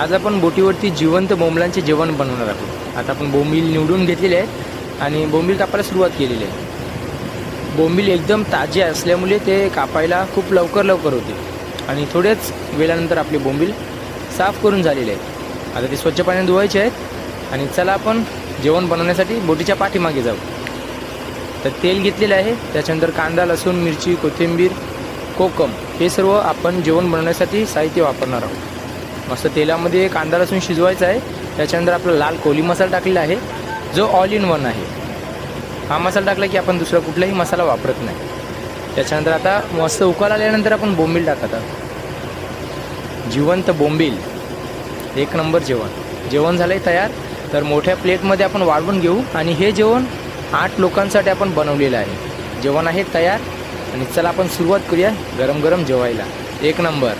आज आपण बोटीवरती जिवंत बोंबलांचे जेवण बनवणार आहोत. आता आपण बोंबील निवडून घेतलेले आहेत आणि बोंबील कापायला सुरुवात केलेली आहे. बोंबील एकदम ताजे असल्यामुळे ते कापायला खूप लवकर लवकर होते. आणि थोड्याच वेळानंतर आपले बोंबील साफ करून झालेले आहेत आता ते स्वच्छ पाण्याने धुवायचे आहेत आणि चला आपण जेवण बनवण्यासाठी बोटीच्या पाठीमागे जाऊ. तर तेल घेतलेलं आहे त्याच्यानंतर कांदा लसूण मिरची कोथिंबीर कोकम हे सर्व आपण जेवण बनवण्यासाठी साहित्य वापरणार आहोत. मस्त तेलामध्ये कांदा लसूण शिजवायचा आहे. त्याच्यानंतर आपला लाल कोली मसाला टाकलेला आहे. जो ऑल इन वन आहे. हा मसाला टाकला की आपण दुसरा कुठलाही मसाला वापरत नाही. त्याच्यानंतर आता मस्त उकाल आल्यानंतर आपण बोंबील टाकत आहोत. जिवंत बोंबील. एक नंबर जेवण. जेवण झालं आहे तयार. तर मोठ्या प्लेटमध्ये आपण वाढवून घेऊ. आणि हे जेवण आठ लोकांसाठी आपण बनवलेलं आहे. जेवण आहे तयार. आणि चला आपण सुरुवात करूया गरम गरम जेवायला. एक नंबर.